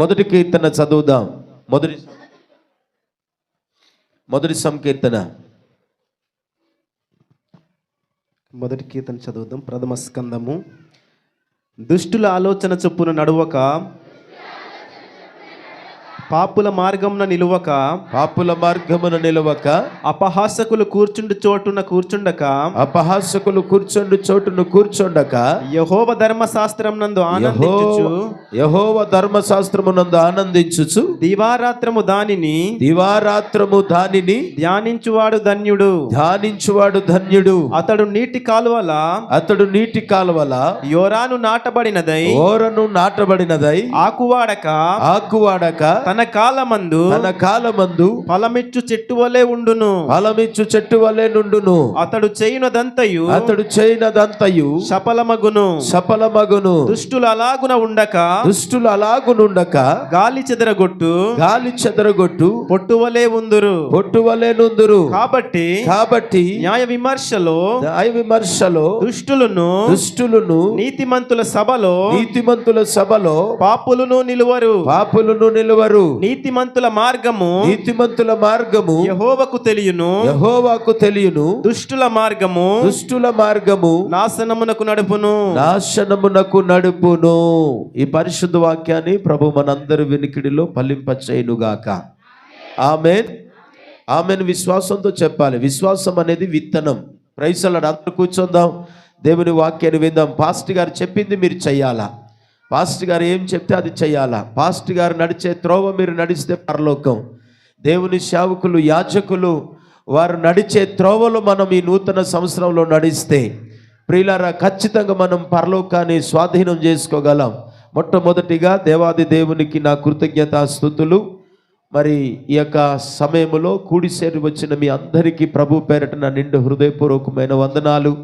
మొదటి కీర్తన చదువుదాం. మొదటి మొదటి సంకీర్తన. మొదటి కీర్తన చదువుదాం. ప్రథమ స్కందము. దుష్టుల ఆలోచన చొప్పున నడువక పాపుల మార్గమున నిలువక పాపుల మార్గమున నిలవక అపహాసకులు కూర్చుండు చోటున కూర్చుండక అపహాసకులు కూర్చొండు చోటును కూర్చోండక యహోవ ధర్మశాస్త్రం నందు ఆనందించుచు యహోవ ధర్మశాస్త్రమునందు ఆనందించుచు దివారాత్రము దానిని దివారాత్రము దానిని ధ్యానించువాడు ధన్యుడు. ధ్యానించువాడు ధన్యుడు. అతడు నీటి కాలువల అతడు నీటి కాలువల యోరాను నాటబడినదై ఓరను నాటబడినదై ఆకువాడక ఆకువాడక తన కాలమందు తన కాలమందు ఫలమిచ్చు చెట్టు వలె ఉండును. ఫలమిచ్చు చెట్టు వలె నుండును. అతడు చేయునదంతయు అతడు చేయనదంతయు సఫలమగును. సఫలమగును. దుష్టులు అలాగున ఉండక దుష్టులు అలాగునుండక గాలి చెదరగొట్టు. గాలి చెదరగొట్టు. పొట్టువలే ఉందురు. పొట్టు వలె నుందురు. కాబట్టి కాబట్టి న్యాయ విమర్శలో న్యాయ విమర్శలో దుష్టులను దుష్టులను నీతిమంతుల సభలో నీతిమంతుల సభలో పాపులను నిలువరు. పాపులను నిలువరు. నీతిమంతుల మార్గము నీతిమంతుల మార్గము యహోవకు తెలియను. యహోవాకు తెలియను. దుష్టుల మార్గము దుష్టుల మార్గము నాశనమునకు నడుపును. నాశనమునకు నడుపును. ఈ పరిశుద్ధ వాక్యాన్ని ప్రభు మనందరి వినికిడిలో ఫలింపచేయునుగాక. ఆమెన్. ఆమెను. విశ్వాసంతో చెప్పాలి. విశ్వాసం అనేది విత్తనం. ప్రైసలాడు అందరూ కూర్చొందాం. దేవుని వాక్యాన్ని విందాం. పాస్ట్ గారు చెప్పింది మీరు చెయ్యాలా పాస్ట్ గారు ఏం చెప్తే అది చేయాలా? పాస్ట్ గారు నడిచే త్రోవ మీరు నడిస్తే పరలోకం. దేవుని సేవకులు యాచకులు వారు నడిచే త్రోవలు మనం ఈ నూతన సంవత్సరంలో నడిస్తే. ప్రియులారా ఖచ్చితంగా మనం పరలోకాన్ని స్వాధీనం చేసుకోగలం. మొట్టమొదటిగా దేవాది దేవునికి నా కృతజ్ఞత స్థుతులు. మరి ఈ యొక్క సమయంలో కూడిసేరి వచ్చిన మీ అందరికీ ప్రభు పేరట నా నిండు హృదయపూర్వకమైన వందనాలు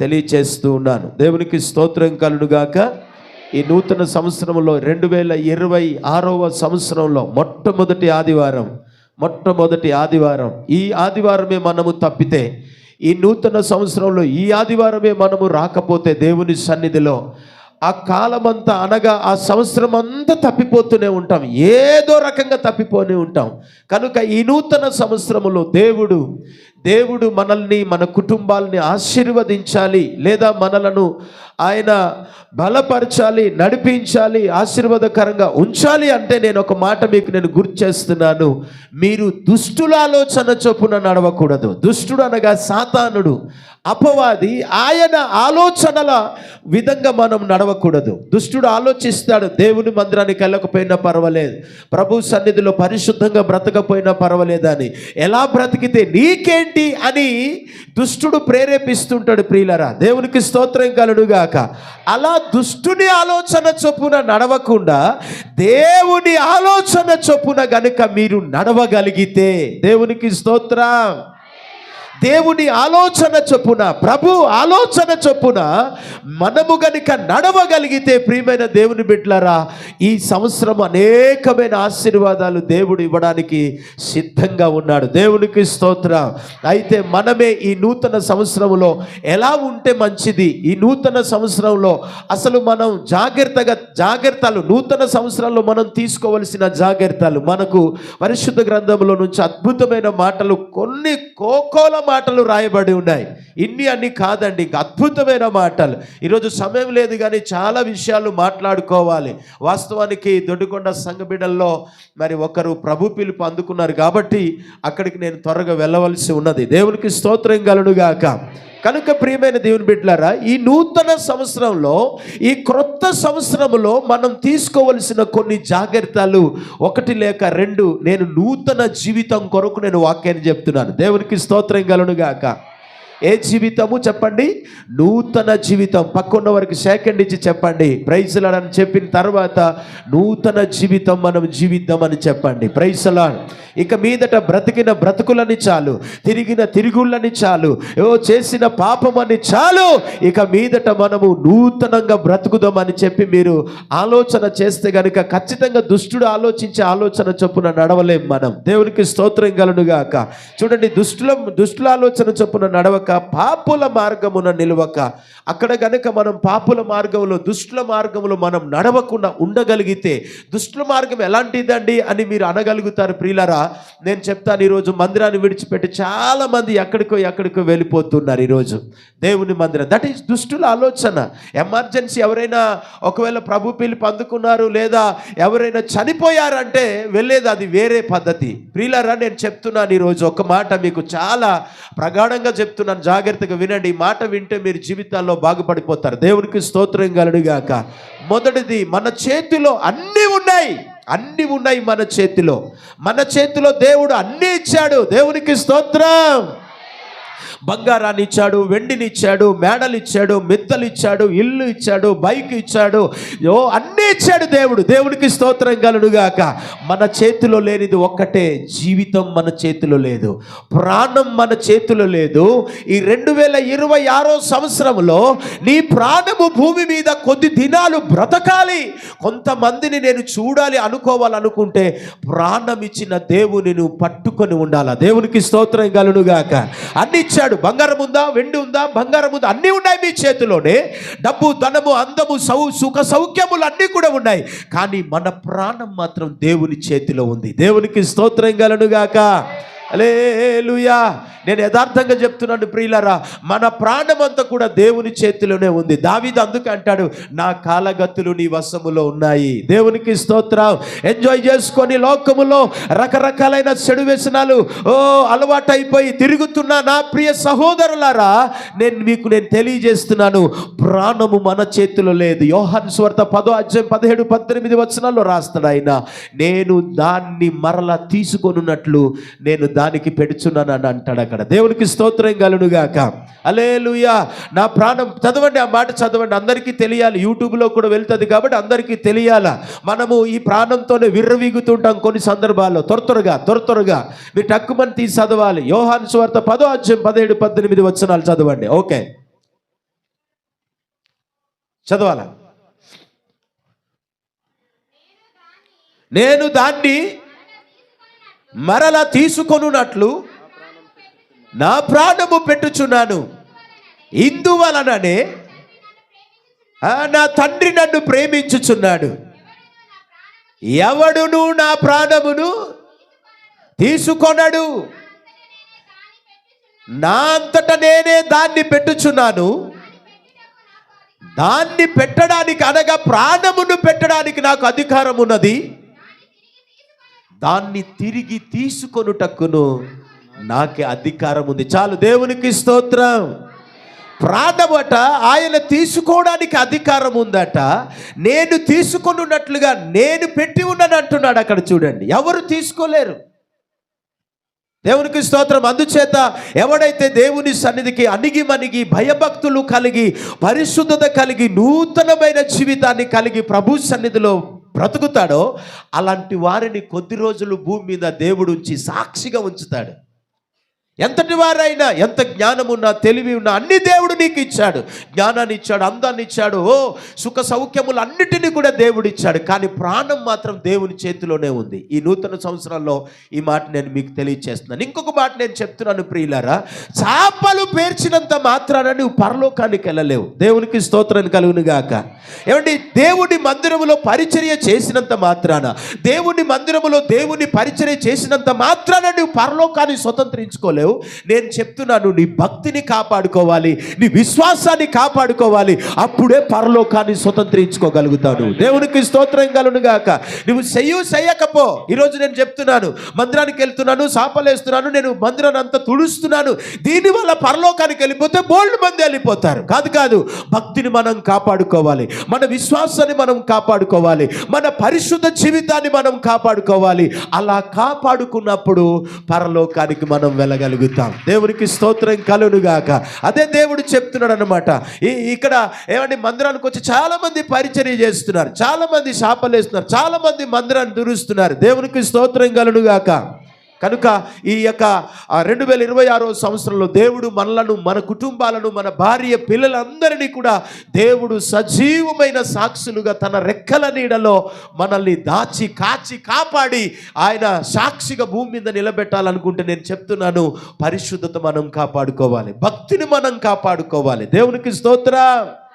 తెలియచేస్తూ ఉన్నాను. దేవునికి స్తోత్రం కలుడుగాక ఈ నూతన సంవత్సరంలో రెండు వేల ఇరవై ఆరవ సంవత్సరంలో మొట్టమొదటి ఆదివారం మొట్టమొదటి ఆదివారం. ఈ ఆదివారమే మనము తప్పితే ఈ నూతన సంవత్సరంలో ఈ ఆదివారమే మనము రాకపోతే దేవుని సన్నిధిలో ఆ కాలమంతా అనగా ఆ సంవత్సరం అంతా తప్పిపోతూనే ఉంటాం. ఏదో రకంగా తప్పిపోనే ఉంటాం. కనుక ఈ నూతన సంవత్సరములో దేవుడు దేవుడు మనల్ని మన కుటుంబాలని ఆశీర్వదించాలి లేదా మనలను ఆయన బలపరచాలి నడిపించాలి ఆశీర్వాదకరంగా ఉంచాలి అంటే నేను ఒక మాట మీకు నేను గుర్తు చేస్తున్నాను. మీరు దుష్టుల ఆలోచన చొప్పున నడవకూడదు. దుష్టుడు అనగా సాతానుడు. అపవాది ఆయన ఆలోచనల విధంగా మనం నడవకూడదు. దుష్టుడు ఆలోచిస్తాడు దేవుని మందిరానికి వెళ్ళకపోయినా పర్వాలేదు. ప్రభు సన్నిధిలో పరిశుద్ధంగా బ్రతకపోయినా పర్వాలేదని. ఎలా బ్రతికితే నీకేంటి అని దుష్టుడు ప్రేరేపిస్తుంటాడు ప్రియులరా. దేవునికి స్తోత్రం కలుడుగాక అలా దుష్టుని ఆలోచన చొప్పున నడవకుండా దేవుని ఆలోచన చొప్పున గనుక మీరు నడవగలిగితే దేవునికి స్తోత్రం. దేవుని ఆలోచన చొప్పున ప్రభు ఆలోచన చొప్పున మనము గనుక నడవగలిగితే ప్రియమైన దేవుని బిడ్లరా ఈ సంవత్సరం అనేకమైన ఆశీర్వాదాలు దేవుడు ఇవ్వడానికి సిద్ధంగా ఉన్నాడు. దేవునికి స్తోత్రం. అయితే మనమే ఈ నూతన సంవత్సరంలో ఎలా ఉంటే మంచిది? ఈ నూతన సంవత్సరంలో అసలు మనం జాగ్రత్తగా జాగ్రత్తలు నూతన సంవత్సరంలో మనం తీసుకోవలసిన జాగ్రత్తలు మనకు పరిశుద్ధ గ్రంథంలో నుంచి అద్భుతమైన మాటలు కొన్ని కోకోలం మాటలు రాయబడి ఉన్నాయి. ఇన్ని అన్ని కాదండి ఇంకా అద్భుతమైన మాటలు. ఈరోజు సమయం లేదు కానీ చాలా విషయాలు మాట్లాడుకోవాలి. వాస్తవానికి దొడ్డుకొండ సంఘ బిడ్డల్లో మరి ఒకరు ప్రభు పిలుపు అందుకున్నారు కాబట్టి అక్కడికి నేను త్వరగా వెళ్ళవలసి ఉన్నది. దేవునికి స్తోత్రం గలనుగాక కనుక ప్రియమైన దేవుని బిడ్డలారా ఈ నూతన సంవత్సరంలో ఈ క్రొత్త సంవత్సరంలో మనం తీసుకోవలసిన కొన్ని జాగ్రత్తలు ఒకటి లేక రెండు నేను నూతన జీవితం కొరకు నేను వాక్యాన్ని చెప్తున్నాను. దేవునికి స్తోత్రం గలనుగాక ఏ జీవితము చెప్పండి? నూతన జీవితం. పక్కన్న వారికి సెకండ్ ఇచ్చి చెప్పండి. ప్రైజ్లాడని చెప్పిన తర్వాత నూతన జీవితం మనం జీవిద్దామని చెప్పండి. ప్రైజ్లాడ్ ఇక మీదట బ్రతికిన బ్రతుకులని చాలు. తిరిగిన తిరుగుళ్ళని చాలు. ఓ చేసిన పాపమని చాలు. ఇక మీదట మనము నూతనంగా బ్రతుకుదామని చెప్పి మీరు ఆలోచన చేస్తే గనుక ఖచ్చితంగా దుష్టుడు ఆలోచించే ఆలోచన చొప్పున నడవలేం మనం. దేవునికి స్తోత్రం గలనుగాక చూడండి దుష్టుల దుష్టుల ఆలోచన చొప్పున నడవక నిలవక పాపుల మార్గమున నిలవక అక్కడ గనుక మనం పాపుల మార్గంలో దుష్టుల మార్గంలో మనం నడవకుండా ఉండగలిగితే దుష్టుల మార్గం ఎలాంటిదండి అని మీరు అనగలుగుతారు ప్రియులరా? నేను చెప్తాను ఈరోజు మందిరాన్ని విడిచిపెట్టి చాలామంది ఎక్కడికో ఎక్కడికో వెళ్ళిపోతున్నారు ఈరోజు. దేవుని మందిరం. దట్ ఈస్ దుష్టుల ఆలోచన. ఎమర్జెన్సీ ఎవరైనా ఒకవేళ ప్రభు పిలిపి అందుకున్నారు లేదా ఎవరైనా చనిపోయారంటే వెళ్ళేది అది వేరే పద్ధతి. ప్రియులరా నేను చెప్తున్నాను ఈరోజు ఒక మాట మీకు చాలా ప్రగాఢంగా చెప్తున్నాను. జాగ్రత్తగా వినండి. ఈ మాట వింటే మీరు జీవితాల్లో బాగుపడిపోతారు. దేవునికి స్తోత్రం కలుగుగాక. మొదటిది మన చేతిలో అన్నీ ఉన్నాయి. అన్నీ ఉన్నాయి మన చేతిలో. మన చేతిలో దేవుడు అన్నీ ఇచ్చాడు. దేవునికి స్తోత్రం. బంగారాన్ని ఇచ్చాడు వెండిని ఇచ్చాడు మేడలు ఇచ్చాడు మిద్దలు ఇచ్చాడు ఇల్లు ఇచ్చాడు బైక్ ఇచ్చాడు. ఓ అన్నీ ఇచ్చాడు దేవుడు. దేవునికి స్తోత్రం కలుడుగాక మన చేతిలో లేనిది ఒక్కటే. జీవితం మన చేతిలో లేదు. ప్రాణం మన చేతిలో లేదు. ఈ రెండు వేల ఇరవై ఆరో సంవత్సరంలో నీ ప్రాణము భూమి మీద కొద్ది దినాలు బ్రతకాలి. కొంతమందిని నేను చూడాలి అనుకోవాలనుకుంటే ప్రాణం ఇచ్చిన దేవుని నువ్వు పట్టుకొని ఉండాలా? దేవునికి స్తోత్రం కలుడుగాక అన్ని ఇచ్చాడు. బంగారం ఉందా? వెండి ఉందా? బంగారం ఉందా? అన్నీ ఉన్నాయి మీ చేతిలోనే. డబ్బు ధనము అందము సౌ సుఖ సౌఖ్యములు అన్నీ కూడా ఉన్నాయి. కానీ మన ప్రాణం మాత్రం దేవుని చేతిలో ఉంది. దేవునికి స్తోత్రం కలనుగాక అలేలుయా నేను యథార్థంగా చెప్తున్నాను ప్రియులరా మన ప్రాణం అంతా కూడా దేవుని చేతిలోనే ఉంది. దావిది అందుకే అంటాడు నా కాలగతులు నీ వశములో ఉన్నాయి. దేవునికి స్తోత్రం. ఎంజాయ్ చేసుకొని లోకములో రకరకాలైన చెడు వ్యసనాలు ఓ అలవాటైపోయి తిరుగుతున్న నా ప్రియ సహోదరులారా నేను మీకు నేను తెలియజేస్తున్నాను ప్రాణము మన చేతిలో లేదు. యోహన్ స్వర్త పదో అధ్యాయం పదిహేడు పద్దెనిమిది వచనాల్లో రాస్తాడు ఆయన నేను దాన్ని మరలా తీసుకొనున్నట్లు నేను దానికి పెడుచున్నాను అని అంటాడు అక్కడ. దేవునికి స్తోత్రం కలునుగాక అలేలుయా నా ప్రాణం చదవండి ఆ మాట చదవండి. అందరికీ తెలియాలి. యూట్యూబ్లో కూడా వెళ్తుంది కాబట్టి అందరికీ తెలియాలా? మనము ఈ ప్రాణంతోనే విర్రవీగుతుంటాం కొన్ని సందర్భాల్లో. త్వర త్వరగా త్వర త్వరగా. మీరు టక్కుమని తీసి చదవాలి. యోహాన్ స్వార్త పదో అధ్యయం పదిహేడు పద్దెనిమిది వచనాలు చదవండి. ఓకే. చదవాలా? నేను దాన్ని మరల తీసుకొనున్నట్లు నా ప్రాణము పెట్టుచున్నాను. ఇందువలననే నా తండ్రి నన్ను ప్రేమించుచున్నాడు. ఎవడును నా ప్రాణమును తీసుకొనడు. నా అంతట నేనే దాన్ని పెట్టుచున్నాను. దాన్ని పెట్టడానికి అనగా ప్రాణమును పెట్టడానికి నాకు అధికారం ఉన్నది దాన్ని తిరిగి తీసుకొనుటక్కును నాకే అధికారం ఉంది. చాలు దేవునికి స్తోత్రం. ప్రాణమట ఆయన తీసుకోవడానికి అధికారం ఉందట. నేను తీసుకొనున్నట్లుగా నేను పెట్టి ఉన్నాను అంటున్నాడు అక్కడ చూడండి. ఎవరు తీసుకోలేరు? దేవునికి స్తోత్రం. అందుచేత ఎవడైతే దేవుని సన్నిధికి అణిగి మణిగి భయభక్తులు కలిగి పరిశుద్ధత కలిగి నూతనమైన జీవితాన్ని కలిగి ప్రభు సన్నిధిలో బ్రతుకుతాడో అలాంటి వారిని కొద్ది రోజులు భూమి మీద దేవుడు ఉంచి సాక్షిగా ఉంచుతాడు. ఎంతటి వారైనా ఎంత జ్ఞానం ఉన్నా తెలివి ఉన్నా అన్ని దేవుడు నీకు ఇచ్చాడు. జ్ఞానాన్ని ఇచ్చాడు అందాన్ని ఇచ్చాడు ఓ సుఖ సౌఖ్యములు అన్నిటినీ కూడా దేవుడు ఇచ్చాడు. కానీ ప్రాణం మాత్రం దేవుని చేతిలోనే ఉంది. ఈ నూతన సంవత్సరాల్లో ఈ మాట నేను మీకు తెలియచేస్తున్నాను. ఇంకొక మాట నేను చెప్తున్నాను ప్రియులారా చేపలు పేర్చినంత మాత్రాన నువ్వు పరలోకానికి వెళ్ళలేవు. దేవునికి స్తోత్రం కలుగును గాక. ఏమండి? దేవుడి మందిరములో పరిచర్య చేసినంత మాత్రాన దేవుని మందిరములో దేవుని పరిచర్య చేసినంత మాత్రాన నువ్వు పరలోకాన్ని స్వతంత్రించుకోలేవు. నేను చెప్తున్నాను నీ భక్తిని కాపాడుకోవాలి నీ విశ్వాసాన్ని కాపాడుకోవాలి అప్పుడే పరలోకాన్ని స్వతంత్రించుకోగలుగుతాను. దేవునికి స్తోత్రం కలును గాక నువ్వు చెయ్యు చెయ్యకపో. ఈరోజు నేను చెప్తున్నాను మందిరానికి వెళ్తున్నాను సాపలేస్తున్నాను నేను మందిరాన్ని అంతా తుడుస్తున్నాను. దీనివల్ల పరలోకానికి వెళ్ళిపోతే బోల్డ్ మంది వెళ్ళిపోతారు. కాదు కాదు. భక్తిని మనం కాపాడుకోవాలి మన విశ్వాసాన్ని మనం కాపాడుకోవాలి మన పరిశుద్ధ జీవితాన్ని మనం కాపాడుకోవాలి. అలా కాపాడుకున్నప్పుడు పరలోకానికి మనం వెళ్ళగలుగుతాం. దేవునికి స్తోత్రం కలునుగాక అదే దేవుడు చెప్తున్నాడు అనమాట ఇక్కడ ఏమంటే మందిరానికి వచ్చి చాలా మంది పరిచర్య చేస్తున్నారు. చాలా మంది శాపలేస్తున్నారు. చాలా మంది మందిరాన్ని దురుస్తున్నారు. దేవునికి స్తోత్రం కలునుగాక కనుక ఈ యొక్క రెండు వేల ఇరవై ఆరో సంవత్సరంలో దేవుడు మనలను మన కుటుంబాలను మన భార్య పిల్లలందరినీ కూడా దేవుడు సజీవమైన సాక్షులుగా తన రెక్కల నీడలో మనల్ని దాచి కాచి కాపాడి ఆయన సాక్షిగా భూమి మీద నిలబెట్టాలనుకుంటే నేను చెప్తున్నాను పరిశుద్ధత మనం కాపాడుకోవాలి భక్తిని మనం కాపాడుకోవాలి. దేవునికి స్తోత్రం.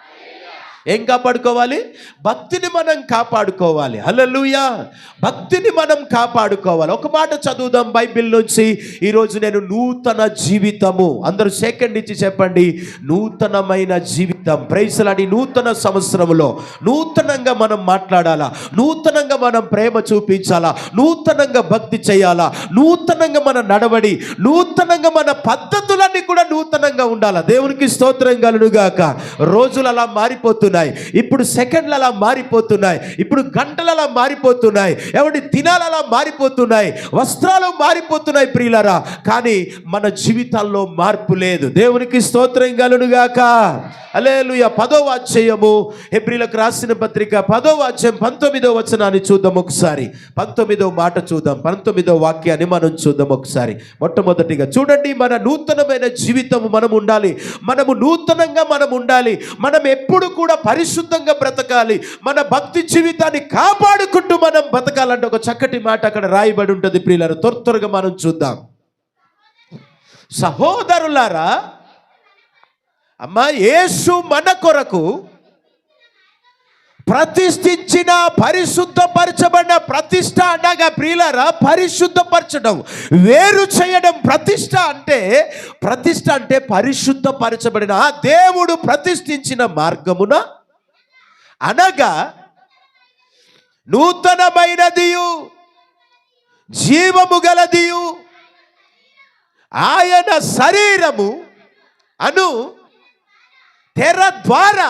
ఏం కాపాడుకోవాలి? భక్తిని మనం కాపాడుకోవాలి. హలలుయా భక్తిని మనం కాపాడుకోవాలి. ఒక మాట చదువుదాం బైబిల్ నుంచి. ఈరోజు నేను నూతన జీవితము. అందరూ సెకండ్ ఇచ్చి చెప్పండి. నూతనమైన జీవితం. ప్రైసలాడి నూతన సంవత్సరంలో నూతనంగా మనం మాట్లాడాలా? నూతనంగా మనం ప్రేమ చూపించాలా? నూతనంగా భక్తి చేయాలా? నూతనంగా మన నడవడి నూతనంగా మన పద్ధతులన్నీ కూడా నూతనంగా ఉండాలా? దేవునికి స్తోత్రం కలుగుగాక. రోజులు అలా మారిపోతున్నాయి. ఇప్పుడు సెకండ్లు అలా మారిపోతున్నాయి. ఇప్పుడు గంటలు అలా మారిపోతున్నాయి. ఎవరి దినాలు అలా మారిపోతున్నాయి. వస్త్రాలు మారిపోతున్నాయి ప్రియులరా. కానీ మన జీవితాల్లో మార్పు లేదు. దేవునికి స్తోత్రం కలుగుగాక అలేలుయ పదో వాచ్యము. ఎబ్రిలకు రాసిన పత్రిక పదో వాచ్యం పంతొమ్మిదో వచనాన్ని చూద్దాం ఒకసారి. పంతొమ్మిదో మాట చూద్దాం. పంతొమ్మిదో వాక్యాన్ని మనం చూద్దాం ఒకసారి. మొట్టమొదటిగా చూడండి మన నూతనమైన జీవితము మనం ఉండాలి మనము నూతనంగా మనం ఉండాలి మనం ఎప్పుడు కూడా పరిశుద్ధంగా బ్రతకాలి. మన భక్తి జీవితాన్ని కాపాడుకుంటూ మనం బ్రతకాలంటే ఒక చక్కటి మాట అక్కడ రాయబడి ఉంటుంది ప్రియులారా. త్వర త్వరగా మనం చూద్దాం. సహోదరులారా అమ్మా యేసు మన కొరకు ప్రతిష్ఠించిన పరిశుద్ధపరచబడిన ప్రతిష్ట అనగా ప్రియులరా పరిశుద్ధపరచడం వేరు చేయడం ప్రతిష్ట అంటే ప్రతిష్ట అంటే పరిశుద్ధపరచబడిన ఆ దేవుడు ప్రతిష్ఠించిన మార్గమున? అనగా నూతనమైనదియు జీవము గలదియు ఆయన శరీరము అను తెర ద్వారా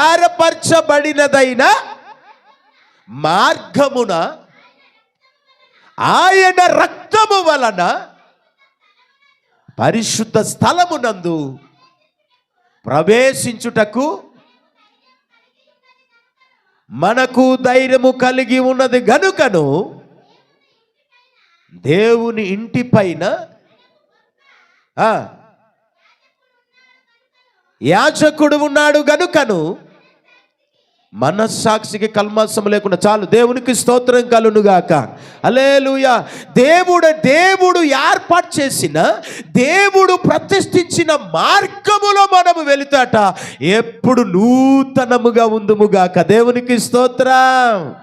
ఏర్పరచబడినదైన మార్గమున ఆయన రక్తము వలన పరిశుద్ధ స్థలమునందు ప్రవేశించుటకు మనకు ధైర్యము కలిగి ఉన్నది గనుకను దేవుని ఇంటి పైన ఆ, యాజకుడు ఉన్నాడు గనుకను మనస్సాక్షికి కల్మాసం లేకుండా చాలు. దేవునికి స్తోత్రం కలునుగాక. అలేలుయ దేవుడు దేవుడు ఏర్పాటు చేసిన దేవుడు ప్రతిష్ఠించిన మార్గములో మనము వెళుతాట. ఎప్పుడు నూతనముగా ఉందుముగాక. దేవునికి స్తోత్రం.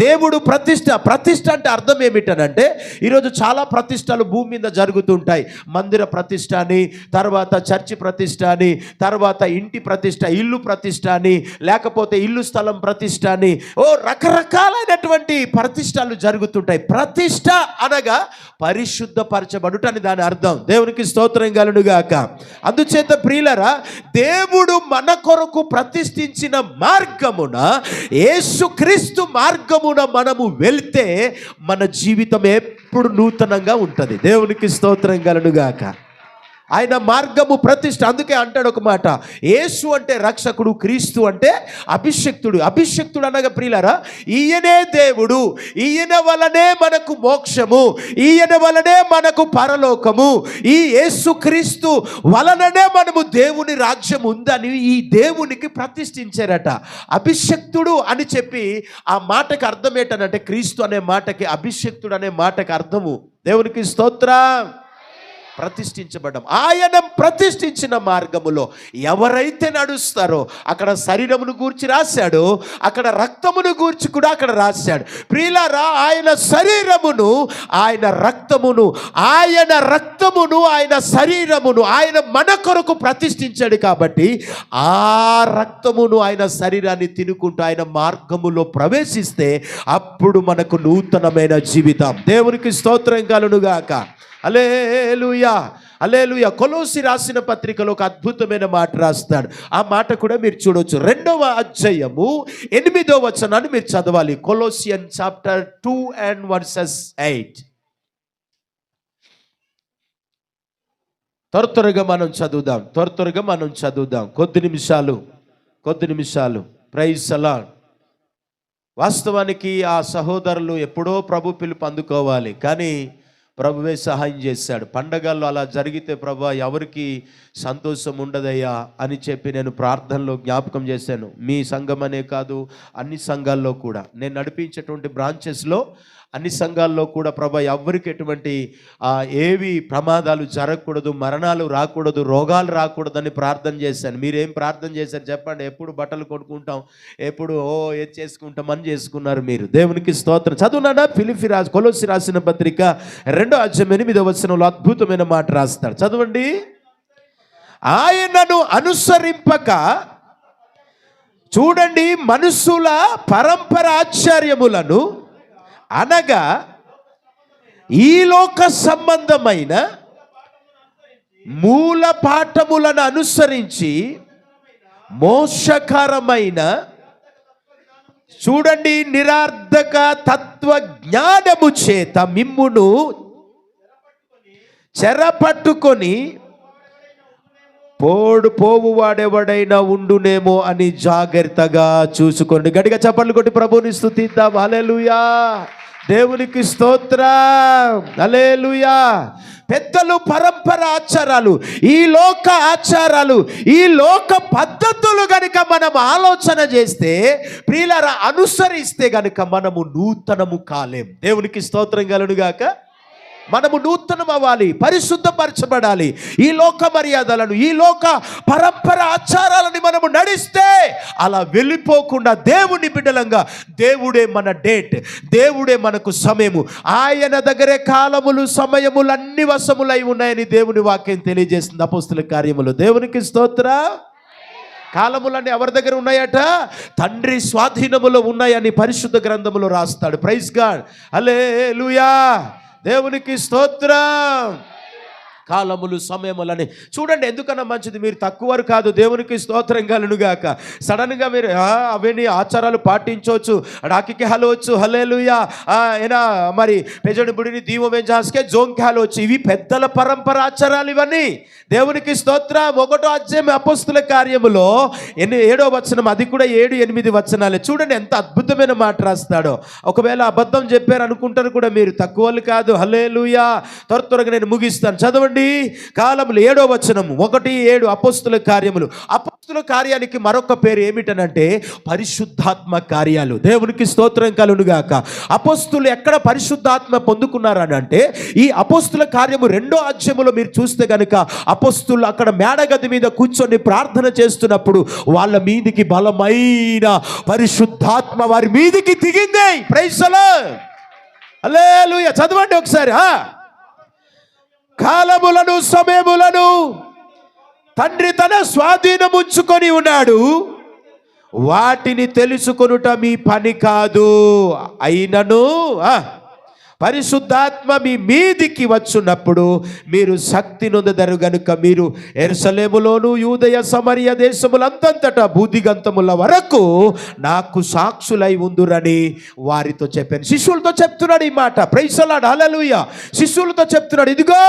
దేవుడు ప్రతిష్ట ప్రతిష్ట అంటే అర్థం ఏమిటనంటే ఈరోజు చాలా ప్రతిష్టలు భూమి మీద జరుగుతుంటాయి. మందిర ప్రతిష్ట అని తర్వాత చర్చి ప్రతిష్ట అని తర్వాత ఇంటి ప్రతిష్ట ఇల్లు ప్రతిష్ట అని లేకపోతే ఇల్లు స్థలం ప్రతిష్ట అని ఓ రకరకాలైనటువంటి ప్రతిష్టలు జరుగుతుంటాయి. ప్రతిష్ట అనగా పరిశుద్ధపరచబడుట అని దాని అర్థం. దేవునికి స్తోత్రం కలుడుగాక అందుచేత ప్రియులరా దేవుడు మన కొరకు ప్రతిష్ఠించిన మార్గమున యేసుక్రీస్తు మార్గమున మనము వెళ్తే మన జీవితం ఎప్పుడు నూతనంగా ఉంటుంది. దేవునికి స్తోత్రం గాక ఆయన మార్గము ప్రతిష్ట. అందుకే అంటాడు ఒక మాట. యేసు అంటే రక్షకుడు క్రీస్తు అంటే అభిషక్తుడు. అభిషక్తుడు అనగా ప్రియులరా ఈయనే దేవుడు. ఈయన వలనే మనకు మోక్షము. ఈయన వలనే మనకు పరలోకము. ఈ యేసు క్రీస్తు వలననే మనము దేవుని రాజ్యం ఉందని ఈ దేవునికి ప్రతిష్ఠించారట. అభిషక్తుడు అని చెప్పి ఆ మాటకు అర్థం ఏంటనంటే క్రీస్తు అనే మాటకి అభిషక్తుడు అనే మాటకి అర్థము. దేవునికి స్తోత్రం. ప్రతిష్ఠించబడ్డం. ఆయన ప్రతిష్ఠించిన మార్గములో ఎవరైతే నడుస్తారో అక్కడ శరీరమును గూర్చి రాశాడు అక్కడ రక్తమును గూర్చి కూడా అక్కడ రాశాడు. ప్రియులారా ఆయన శరీరమును ఆయన రక్తమును ఆయన రక్తమును ఆయన శరీరమును ఆయన మన కొరకు ప్రతిష్ఠించాడు కాబట్టి ఆ రక్తమును ఆయన శరీరాన్ని తినుకుంటూ ఆయన మార్గములో ప్రవేశిస్తే అప్పుడు మనకు నూతనమైన జీవితం. దేవునికి స్తోత్రం కలునుగాక అలేలుయా అలేలుయా కొలోసి రాసిన పత్రికలో ఒక అద్భుతమైన మాట రాస్తాడు. ఆ మాట కూడా మీరు చూడవచ్చు రెండవ అధ్యాయము ఎనిమిదో వచనాన్ని మీరు చదవాలి. Colossian chapter two and verses eight. త్వర త్వరగా మనం చదువుదాం. త్వర త్వరగా మనం చదువుదాం. కొద్ది నిమిషాలు కొద్ది నిమిషాలు. ప్రైజ్ అలా వాస్తవానికి ఆ సహోదరులు ఎప్పుడో ప్రభు పిలుపు అందుకోవాలి. కానీ ప్రభువే సహాయం చేశాడు. పండగల్లో అలా జరిగితే ప్రభా ఎవరికి సంతోషం ఉండదయ్యా అని చెప్పి నేను ప్రార్థనలో జ్ఞాపకం చేశాను. మీ సంఘం అనే కాదు అన్ని సంఘాల్లో కూడా. నేను నడిపించేటువంటి బ్రాంచెస్లో అన్ని సంఘాల్లో కూడా ప్రభ ఎవరికి ఎటువంటి ఏవి ప్రమాదాలు జరగకూడదు మరణాలు రాకూడదు రోగాలు రాకూడదని ప్రార్థన చేశాను. మీరేం ప్రార్థన చేశారు చెప్పండి. ఎప్పుడు బట్టలు కొనుక్కుంటాం ఎప్పుడు ఓ ఏది చేసుకుంటాం అని చేసుకున్నారు మీరు. దేవునికి స్తోత్రం. చదువునాడా ఫిలిపి రాజు కొలసి రాసిన పత్రిక రెండో అధ్యయం ఎనిమిదో వచనంలో అద్భుతమైన మాట రాస్తాడు. చదవండి. ఆయనను అనుసరింపక చూడండి మనుషుల పరంపరాశ్చర్యములను అనగా ఈ లోక సంబంధమైన మూల పాఠములను అనుసరించి మోసకరమైన చూడండి నిరార్ధక తత్వ జ్ఞానము చేత మిమ్మును చెరపట్టుకొని పోడు పోవు వాడెవడైనా ఉండునేమో అని జాగ్రత్తగా చూసుకోండి. గడిగా చప్పట్లు కొట్టి ప్రభుని స్థుతిద్దాం అలెలుయా దేవునికి స్తోత్రం. అలేలుయా పెద్దలు పరంపర ఆచారాలు ఈ లోక ఆచారాలు ఈ లోక పద్ధతులు గనుక మనం ఆలోచన చేస్తే ప్రియులరా అనుసరిస్తే గనుక మనము నూతనము కాలేం. దేవునికి స్తోత్రం కలుగుగాక మనము నూతనం అవ్వాలి పరిశుద్ధపరచబడాలి. ఈ లోక మర్యాదలను ఈ లోక పరంపర ఆచారాలని మనము నడిస్తే అలా వెళ్ళిపోకుండా దేవుని బిడ్డలంగా దేవుడే మన డేట్ దేవుడే మనకు సమయము. ఆయన దగ్గరే కాలములు సమయములు అన్ని వశములై ఉన్నాయని దేవుని వాక్యం తెలియజేసింది అపోస్తుల కార్యములు. దేవునికి స్తోత్ర. కాలములన్నీ ఎవరి దగ్గర ఉన్నాయట? తండ్రి స్వాధీనములో ఉన్నాయని పరిశుద్ధ గ్రంథములో రాస్తాడు. ప్రైజ్ గాడ్ అలే దేవునికి స్తోత్రం. కాలములు సమయములని. చూడండి ఎందుకన్నా మంచిది? మీరు తక్కువ కాదు. దేవునికి స్తోత్రం కలునుగాక సడన్గా మీరు అవన్నీ ఆచారాలు పాటించవచ్చు. డాకికి హలవచ్చు. హలేలుయా ఏనా మరి పెజడి బుడిని దీవం జాస్కే జోంకి హలవచ్చు ఇవి పెద్దల పరంపర ఆచారాలు ఇవన్నీ. దేవునికి స్తోత్రం. ఒకటో అధ్యాయం అపస్తుల కార్యములో ఎన్ని ఏడో వచనం అది కూడా ఏడు ఎనిమిది వచనాలే. చూడండి ఎంత అద్భుతమైన మాట రాస్తాడో. ఒకవేళ అబద్ధం చెప్పారు అనుకుంటారు కూడా మీరు. తక్కువలు కాదు. హలేలుయా త్వర త్వరగా నేను ముగిస్తాను. చదవండి. కాలములు ఏడో వచనము. ఒకటి ఏడు అపస్తుల కార్యములు. అపస్తుల కార్యానికి మరొక పేరు ఏమిటనంటే పరిశుద్ధాత్మ కార్యాలు. దేవునికి స్తోత్రం కలునుగాక. అపస్తులు ఎక్కడ పరిశుద్ధాత్మ పొందుకున్నారనంటే ఈ అపస్తుల కార్యము రెండో అధ్యాయములో మీరు చూస్తే గనుక అపస్తులు అక్కడ మేడగది మీద కూర్చొని ప్రార్థన చేస్తున్నప్పుడు వాళ్ళ మీదికి బలమైన పరిశుద్ధాత్మ వారి మీదికి దిగింది. ప్రైసలో అలేలుయ చదవండి ఒకసారి. ఆ. కాలములను సమయములను తండ్రి తన స్వాధీనముంచుకొని ఉన్నాడు. వాటిని తెలుసుకొనుట మీ పని కాదు. అయినను ఆ, పరిశుద్ధాత్మ మీ మీదికి వచ్చున్నప్పుడు మీరు శక్తి నొందదరు గనుక మీరు ఎరుసలేములోను యూదయ సమరయ దేశములంతంతటా బూదిగంతముల వరకు నాకు సాక్షులై ఉందురని వారితో చెప్పాను. శిష్యులతో చెప్తున్నాడు ఈ మాట. ప్రైసలాడు అలలుయ శిష్యులతో చెప్తున్నాడు. ఇదిగో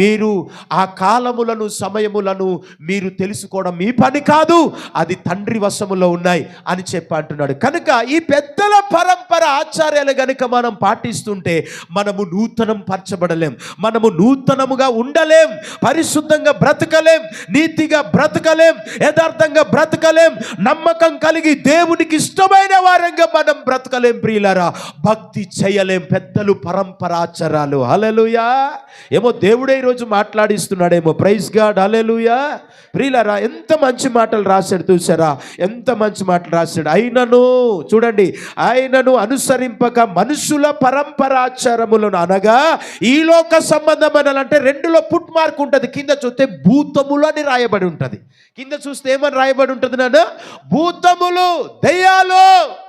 మీరు ఆ కాలములను సమయములను మీరు తెలుసుకోవడం మీ పని కాదు అది తండ్రి వశములో ఉన్నాయి అని చెప్పి అంటున్నాడు. కనుక ఈ పెద్దల పరంపర ఆచార్యాలు గనుక మనం పాటిస్తుంటే మనము నూతనం పరచబడలేం. మనము నూతనముగా ఉండలేం. పరిశుద్ధంగా బ్రతకలేం. నీతిగా బ్రతకలేం. యథార్థంగా బ్రతకలేం. నమ్మకం కలిగి దేవునికి ఇష్టమైన వారంగా మనం బ్రతకలేం ప్రియులరా. భక్తి చేయలేం. పెద్దలు పరంపరాచారాలు. హలలుయా ఏమో దేవుడే ఈరోజు మాట్లాడిస్తున్నాడేమో. Praise God. హలలుయా ప్రియులరా ఎంత మంచి మాటలు రాశాడు చూసారా ఎంత మంచి మాటలు రాశాడు. అయినను చూడండి ఆయనను అనుసరింపక మనుషుల పరంపరాచారములను అనగా ఈ లోక సంబంధమైన అంటే రెండులో పుట్ మార్క్ ఉంటుంది. కింద చూస్తే భూతములు అని రాయబడి ఉంటుంది. కింద చూస్తే ఏమని రాయబడి ఉంటుంది నాన్న? భూతములు దయ్యాలు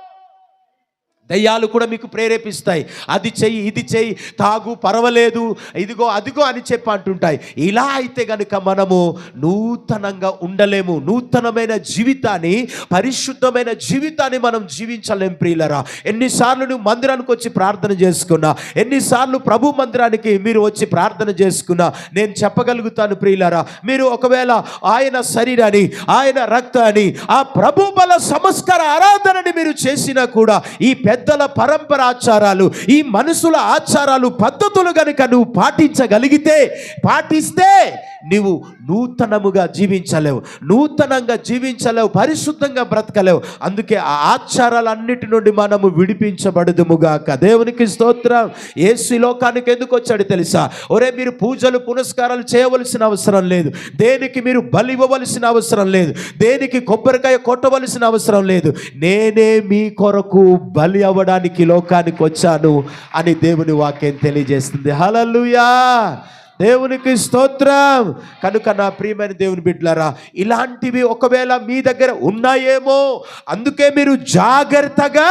దయ్యాలు కూడా మీకు ప్రేరేపిస్తాయి. అది చెయ్యి ఇది చెయ్యి తాగు పర్వాలేదు ఇదిగో అదిగో అని చెప్పి అంటుంటాయి. ఇలా అయితే గనుక మనము నూతనంగా ఉండలేము. నూతనమైన జీవితాన్ని పరిశుద్ధమైన జీవితాన్ని మనం జీవించలేం ప్రియులరా. ఎన్నిసార్లు నువ్వు మందిరానికి వచ్చి ప్రార్థన చేసుకున్నా ఎన్నిసార్లు ప్రభు మందిరానికి మీరు వచ్చి ప్రార్థన చేసుకున్నా నేను చెప్పగలుగుతాను ప్రియులరా. మీరు ఒకవేళ ఆయన శరీరాన్ని ఆయన రక్తాన్ని ఆ ప్రభు బల సంస్కార ఆరాధనని మీరు చేసినా కూడా ఈ పెద్దల పరంపర ఆచారాలు ఈ మనుషుల ఆచారాలు పద్ధతులు కనుక నువ్వు పాటించగలిగితే పాటిస్తే నీవు నూతనముగా జీవించలేవు నూతనంగా జీవించలేవు పరిశుద్ధంగా బ్రతకలేవు. అందుకే ఆ ఆచారాలన్నిటి నుండి మనము విడిపించబడదుముగాక. దేవునికి స్తోత్రం. ఏసు లోకానికి ఎందుకు వచ్చాడు తెలుసా? ఒరే మీరు పూజలు పునస్కారాలు చేయవలసిన అవసరం లేదు. దేనికి మీరు బలి ఇవ్వవలసిన అవసరం లేదు. దేనికి కొబ్బరికాయ కొట్టవలసిన అవసరం లేదు. నేనే మీ కొరకు బలి అవ్వడానికి లోకానికి వచ్చాను అని దేవుని వాక్యం తెలియజేస్తుంది. హలలుయా దేవునికి స్తోత్రం. కనుక నా ప్రియమైన దేవుని బిడ్డలారా ఇలాంటివి ఒకవేళ మీ దగ్గర ఉన్నాయేమో అందుకే మీరు జాగ్రత్తగా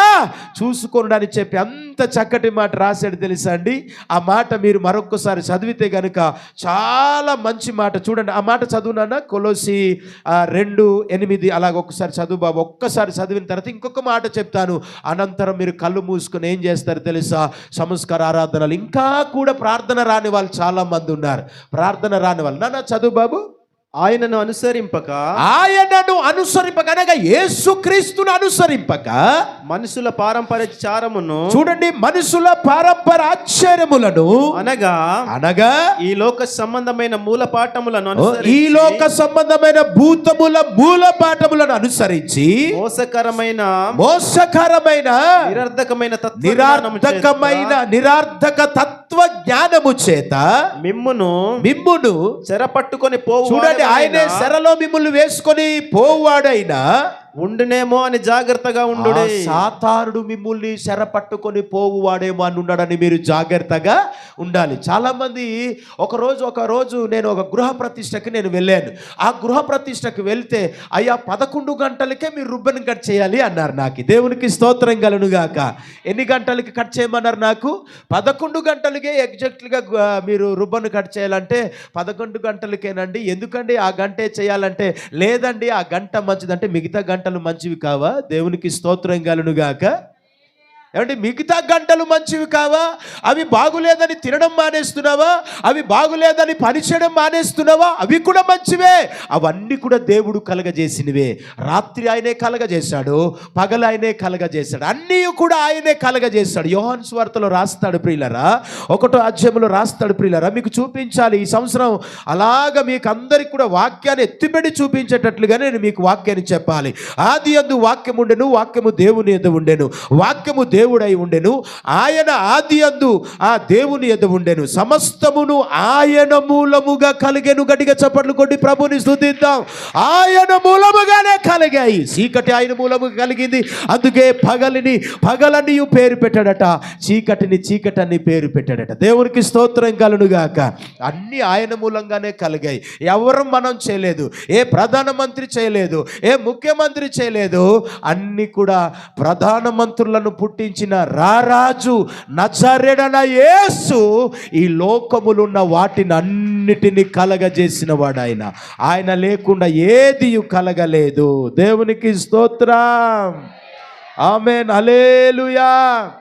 చూసుకోండి చెప్పి ఎంత చక్కటి మాట రాశాడు తెలుసా అండి? ఆ మాట మీరు మరొకసారి చదివితే గనుక చాలా మంచి మాట. చూడండి ఆ మాట చదువునా కొలోసి రెండు ఎనిమిది అలాగ ఒక్కసారి చదువు బాబు. ఒక్కసారి చదివిన తర్వాత ఇంకొక మాట చెప్తాను. అనంతరం మీరు కళ్ళు మూసుకొని ఏం చేస్తారు తెలుసా? సంస్కార ఆరాధనలు. ఇంకా కూడా ప్రార్థన రాని వాళ్ళు చాలా మంది ఉన్నారు. ప్రార్థన రాని వాళ్ళు. నాన్న చదువు బాబు. ఆయనను అనుసరింపక ఆయనను అనుసరింపక అనగా యేసుక్రీస్తును అనుసరింపక. మనుషుల పారంపర్యచారమును చూడండి మనుషుల పారంపర ఆశ్చర్యములను అనగా అనగా ఈ లోక సంబంధమైన మూల పాఠములను ఈ లోక సంబంధమైన భూతముల మూల పాఠములను అనుసరించి మోసకరమైన మోసకరమైన నిరర్ధకమైన నిరార్థకమైన నిరార్థక తత్వ జ్ఞానము చేత మిమ్మును మిమ్మును చెరపట్టుకొని పోవు చూడండి ఆయనే శరలో మిమ్మల్ని వేసుకొని పోవాడైనా ఉండునేమో అని జాగ్రత్తగా ఉండు ఆ మిమ్మల్ని శర పట్టుకొని పోవువాడేమో అని ఉన్నాడని మీరు జాగ్రత్తగా ఉండాలి. చాలామంది ఒకరోజు ఒక రోజు నేను ఒక గృహ ప్రతిష్టకి నేను వెళ్ళాను. ఆ గృహ ప్రతిష్టకి వెళ్తే అయ్యా పదకొండు గంటలకే మీరు రుబ్బన్ కట్ చేయాలి అన్నారు నాకు. దేవునికి స్తోత్రం గలనుగాక ఎన్ని గంటలకి కట్ చేయమన్నారు నాకు? పదకొండు గంటలకే ఎగ్జాక్ట్గా మీరు రుబ్బన్ కట్ చేయాలంటే పదకొండు గంటలకేనండి. ఎందుకండి? ఆ గంటే చేయాలంటే లేదండి ఆ గంట మంచిదంటే మిగతా గంట గంటలు మంచివి కావా? దేవునికి స్తోత్రం గలనుగాక ఏమంటే మిగతా గంటలు మంచివి కావా? అవి బాగులేదని తినడం మానేస్తున్నావా? అవి బాగులేదని పనిచేయడం మానేస్తున్నావా? అవి కూడా మంచివే. అవన్నీ కూడా దేవుడు కలగజేసినవే. రాత్రి ఆయనే కలగజేశాడు పగలు ఆయనే కలగజేశాడు అన్నీ కూడా ఆయనే కలగజేశాడు. యోహాన్ స్వార్థలో రాస్తాడు ప్రియులరా ఒకటో అధ్యాయంలో రాస్తాడు ప్రియులరా మీకు చూపించాలి. ఈ సంవత్సరం అలాగ మీకు అందరికి కూడా వాక్యాన్ని ఎత్తిపెట్టి చూపించేటట్లుగా నేను మీకు వాక్యాన్ని చెప్పాలి. ఆది అందు వాక్యం ఉండెను వాక్యము దేవుని ఎందు ఉండెను. వాక్యము దేవుడై ఉండెను. ఆయన ఆది అందు ఆ దేవుని ఎద్దు ఉండెను. సమస్తమును ఆయన మూలముగా కలిగెను గట్టిగా చప్పట్లు కొట్టి ప్రభుని స్థుతిద్దాం. ఆయన మూలముగానే కలిగాయి. చీకటి ఆయన మూలముగా కలిగింది. అందుకే పగలిని పగలని పేరు పెట్టాడట. చీకటిని చీకటని పేరు పెట్టాడట. దేవునికి స్తోత్రం కలునుగాక. అన్ని ఆయన మూలంగానే కలిగాయి. ఎవరు మనం చేయలేదు. ఏ ప్రధానమంత్రి చేయలేదు. ఏ ముఖ్యమంత్రి చేయలేదు. అన్ని కూడా ప్రధానమంత్రులను పుట్టించిన రారాజు నచ్చరెడన యేసు ఈ లోకములున్న వాటిని అన్నిటినీ కలగజేసిన వాడు ఆయన ఆయన లేకుండా ఏది కలగలేదు. దేవునికి స్తోత్రం. ఆమెన్. అలేలుయా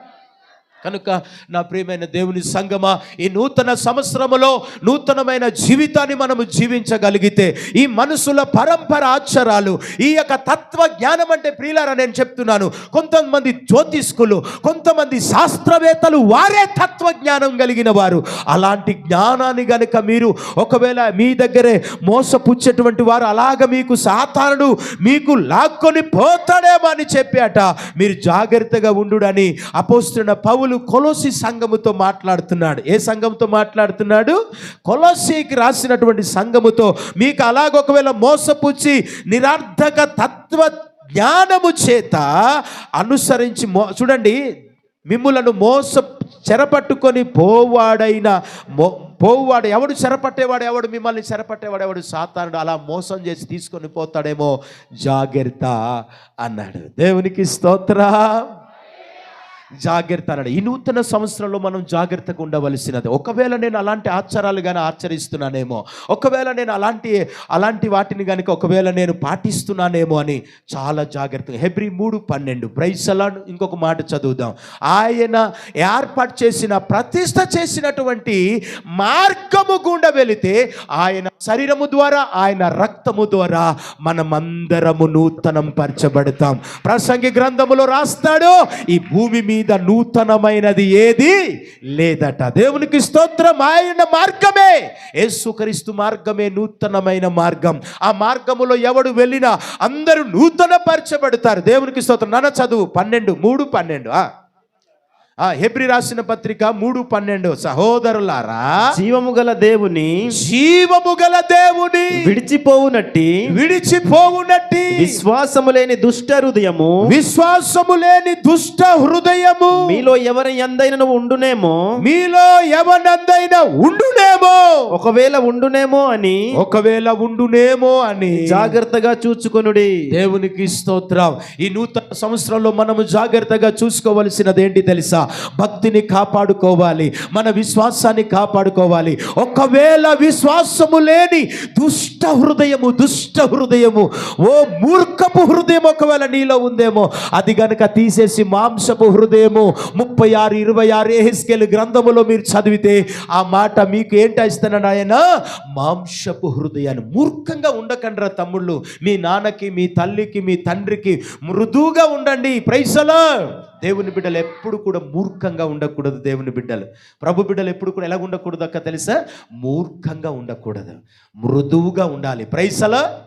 కనుక నా ప్రియమైన దేవుని సంగమా ఈ నూతన సంవత్సరములో నూతనమైన జీవితాన్ని మనము జీవించగలిగితే ఈ మనసుల పరంపర ఆచారాలు ఈ యొక్క తత్వ జ్ఞానం అంటే ప్రియులారా నేను చెప్తున్నాను కొంతమంది జ్యోతిష్కులు కొంతమంది శాస్త్రవేత్తలు వారే తత్వ జ్ఞానం కలిగిన వారు. అలాంటి జ్ఞానాన్ని గనుక మీరు ఒకవేళ మీ దగ్గరే మోసపుచ్చేటువంటి వారు అలాగ మీకు సాతానుడు మీకు లాక్కొని పోతాడేమో అని చెప్పాట మీరు జాగ్రత్తగా ఉండుడని అపోస్తున్న పౌలు కొలోసి సంఘముతో మాట్లాడుతున్నాడు. ఏ సంఘంతో మాట్లాడుతున్నాడు? కొలోసికి రాసినటువంటి సంఘముతో. మీకు అలాగ ఒకవేళ మోసపుచ్చి నిరర్ధక తత్వ జ్ఞానము చేత అనుసరించి మో చూడండి మిమ్ములను మోస చెరపట్టుకొని పోవాడైన మో పోవాడు ఎవడు చెరపట్టేవాడు ఎవడు మిమ్మల్ని చెరపట్టేవాడు ఎవడు సాతానుడు అలా మోసం చేసి తీసుకొని పోతాడేమో జాగ్రత్త అన్నాడు. దేవునికి స్తోత్ర. జాగ్రత్త అన్నాడు. ఈ నూతన సంవత్సరంలో మనం జాగ్రత్తగా ఉండవలసినది. ఒకవేళ నేను అలాంటి ఆచారాలు కానీ ఆచరిస్తున్నానేమో ఒకవేళ నేను అలాంటి అలాంటి వాటిని కనుక ఒకవేళ నేను పాటిస్తున్నానేమో అని చాలా జాగ్రత్తగా హెబ్రి మూడు పన్నెండు ప్రైసలా ఇంకొక మాట చదువుదాం. ఆయన ఏర్పాటు చేసిన ప్రతిష్ట చేసినటువంటి మార్గము గుండా వెళితే ఆయన శరీరము ద్వారా ఆయన రక్తము ద్వారా మనమందరము నూతనం పరచబడతాం ప్రసంగి గ్రంథములో రాస్తాడు ఈ భూమి మీద నూతనమైనది ఏది? లేదట. దేవునికి స్తోత్రం. ఆయన మార్గమే. యేసుక్రీస్తు మార్గమే నూతనమైన మార్గం. ఆ మార్గములో ఎవడు వెళ్ళినా అందరూ నూతనపరచబడతారు. దేవునికి స్తోత్రం. నాన్న చదువు. పన్నెండు. మూడు పన్నెండు. ఆ. హెబ్రి రాసిన పత్రిక మూడు పన్నెండు. సహోదరులారా జీవము గల దేవుని జీవము గల దేవుని విడిచిపోవునట్టి విడిచిపోవునట్టి విశ్వాసము లేని దుష్ట హృదయము విశ్వాసము లేని దుష్ట హృదయము మీలో ఎవరి ఎందైనా ఉండునేమో? మీలో ఎవనందైనా ఉండునేమో? ఒకవేళ ఉండునేమో అని ఒకవేళ ఉండునేమో అని జాగ్రత్తగా చూచుకొనుడి. దేవునికి స్తోత్రం. ఈ నూతన సంవత్సరంలో మనము జాగ్రత్తగా చూసుకోవలసినది ఏంటి తెలుసా? భక్తిని కాపాడుకోవాలి మన విశ్వాసాన్ని కాపాడుకోవాలి. ఒకవేళ విశ్వాసము లేని దుష్ట హృదయము దుష్ట హృదయము ఓ మూర్ఖపు హృదయం ఒకవేళ నీలో ఉందేమో అది గనక తీసేసి మాంసపు హృదయము ముప్పై ఆరు ఇరవై ఆరు ఏహెస్కేల్ గ్రంథములో మీరు చదివితే ఆ మాట మీకు ఏంటి ఇస్తున్నాడు ఆయన మాంసపు హృదయాన్ని మూర్ఖంగా ఉండకండ్రా తమ్ముళ్ళు. మీ నాన్నకి మీ తల్లికి మీ తండ్రికి మృదువుగా ఉండండి. ప్రైసలా దేవుని బిడ్డలు ఎప్పుడు కూడా మూర్ఖంగా ఉండకూడదు దేవుని బిడ్డలు. ప్రభు బిడ్డలు ఎప్పుడు కూడా ఎలా ఉండకూడదు అక్క తెలుసా? మూర్ఖంగా ఉండకూడదు. మృదువుగా ఉండాలి. ప్రైసలా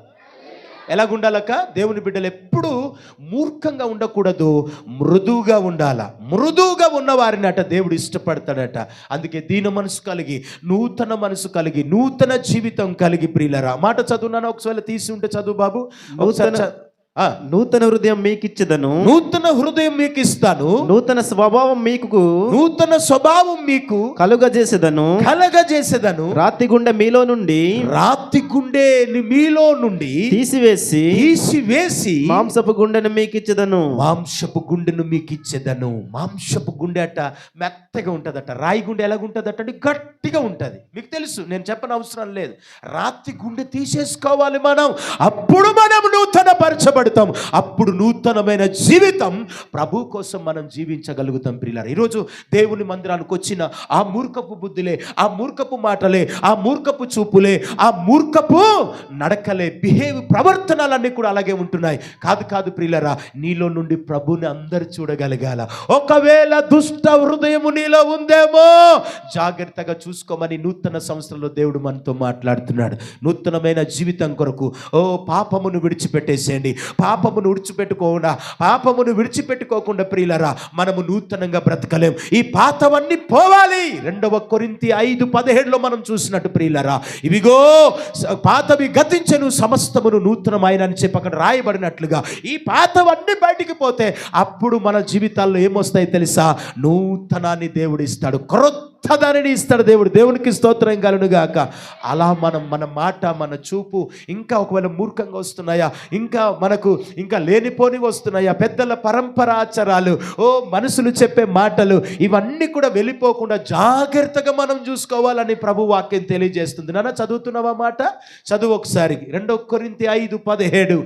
ఎలాగుండాలక్క దేవుని బిడ్డలు ఎప్పుడు మూర్ఖంగా ఉండకూడదు. మృదువుగా ఉండాల. మృదువుగా ఉన్న వారిని అట దేవుడు ఇష్టపడతాడట. అందుకే దీన మనసు కలిగి నూతన మనసు కలిగి నూతన జీవితం కలిగి ప్రియులరా. మాట చదువున్నాను? ఒకసారి తీసి ఉంటే చదువు బాబు. ఒకసారి నూతన- హృదయం మీకిచ్చదను. నూతన హృదయం మీకు ఇస్తాను నూతన స్వభావం మీకు నూతన స్వభావం మీకు కలుగజేసేదను. కలగజేసేదను. రాతి గుండె మీలో నుండి రాతి గుండె మీలో నుండి తీసివేసి తీసివేసి మాంసపు గుండెను మీకిచ్చదను. మాంసపు గుండెను మీకు ఇచ్చేదను మాంసపు గుండె అట మెత్తగా ఉంటుందట. రాయి గుండె ఎలాగుంటుందట అంటే గట్టిగా ఉంటుంది. మీకు తెలుసు నేను చెప్పని అవసరం లేదు. రాతి గుండె తీసేసుకోవాలి మనం. అప్పుడు మనం నూతన పరచబడతాం అప్పుడు నూతనమైన జీవితం ప్రభు కోసం మనం జీవించగలుగుతాం ప్రియులారా. ఈరోజు దేవుని మందిరానికి వచ్చిన ఆ మూర్ఖపు బుద్ధులే ఆ మూర్ఖపు మాటలే ఆ మూర్ఖపు చూపులే ఆ మూర్ఖపు నడకలే బిహేవ్ ప్రవర్తనలన్నీ కూడా అలాగే ఉంటున్నాయి. కాదు కాదు ప్రియులరా నీలో నుండి ప్రభుని అందరు చూడగలగాల. ఒకవేళ దుష్ట హృదయము నీలో ఉందేమో జాగ్రత్తగా చూసుకోమని నూతన సంవత్సరంలో దేవుడు మనతో మాట్లాడుతున్నాడు. నూతనమైన జీవితం కొరకు ఓ పాపమును విడిచిపెట్టేసేయండి. పాపమును విడిచిపెట్టుకోకుండా పాపమును విడిచిపెట్టుకోకుండా ప్రియులరా మనము నూతనంగా బ్రతకలేం. ఈ పాతవన్నీ పోవాలి. రెండవ కొరింతి ఐదు పదిహేడులో మనం చూసినట్టు ప్రియులరా ఇవిగో పాతవి గతించను సమస్తమును నూతనమైన అని చెప్పి అక్కడ రాయబడినట్లుగా ఈ పాతవన్నీ బయటికి పోతే అప్పుడు మన జీవితాల్లో ఏమొస్తాయి తెలుసా? నూతనాన్ని దేవుడు ఇస్తాడు. క్రొత్త దానిని ఇస్తాడు దేవుడు. దేవునికి స్తోత్రం కలను గాక అలా మనం మన మాట మన చూపు ఇంకా ఒకవేళ మూర్ఖంగా వస్తున్నాయా? ఇంకా మనకు ఇంకా లేనిపోని వస్తున్నాయా? పెద్దల పరంపర ఆచారాలు ఓ మనుషులు చెప్పే మాటలు ఇవన్నీ కూడా వెళ్ళిపోకుండా జాగ్రత్తగా మనం చూసుకోవాలని ప్రభు వాక్యం తెలియజేస్తుంది. నాన్న చదువుతున్నావా మాట? చదువు ఒకసారి. రెండో కొరింతి ఐదు పదిహేడు.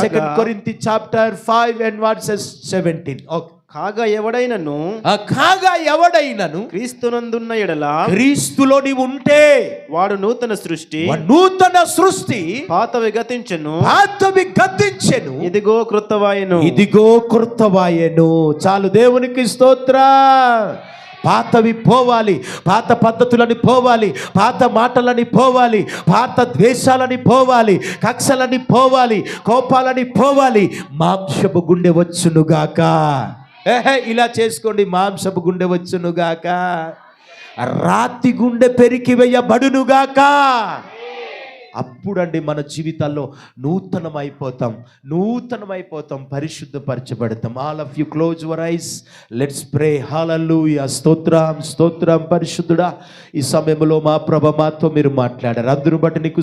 Second Corinthians chapter five and verses seventeen. Okay. కాగా ఎవడైనను? ఆ కాగా ఎవడైనను? క్రీస్తునందున్న ఎడల క్రీస్తులో నీవు ఉంటే వాడు నూతన సృష్టి నూతన సృష్టి పాతవి గతించెను. పాతవి గద్దించెను ఇదిగో కృతవాయను. ఇదిగో కృతవాయను. చాలు దేవునికి స్తోత్ర. పాతవి పోవాలి పాత పద్ధతులని పోవాలి పాత మాటలని పోవాలి పాత ద్వేషాలని పోవాలి కక్షలని పోవాలి కోపాలని పోవాలి. మాంసపు గుండె వచ్చునుగాక. ఏహే ఇలా చేసుకోండి మాంసపు గుండె వచ్చునుగాక. రాతి గుండె పెరికి వేయబడునుగాక. అప్పుడండి మన జీవితాల్లో నూతనమైపోతాం నూతనమైపోతాం పరిశుద్ధపరచబడతాం. All of you close your eyes let's pray hallelujah స్తోత్రం స్తోత్రం పరిశుద్ధుడా. ఈ సమయంలో మా ప్రభ మాతో మీరు మాట్లాడారు. అందరూ బట్టి నీకు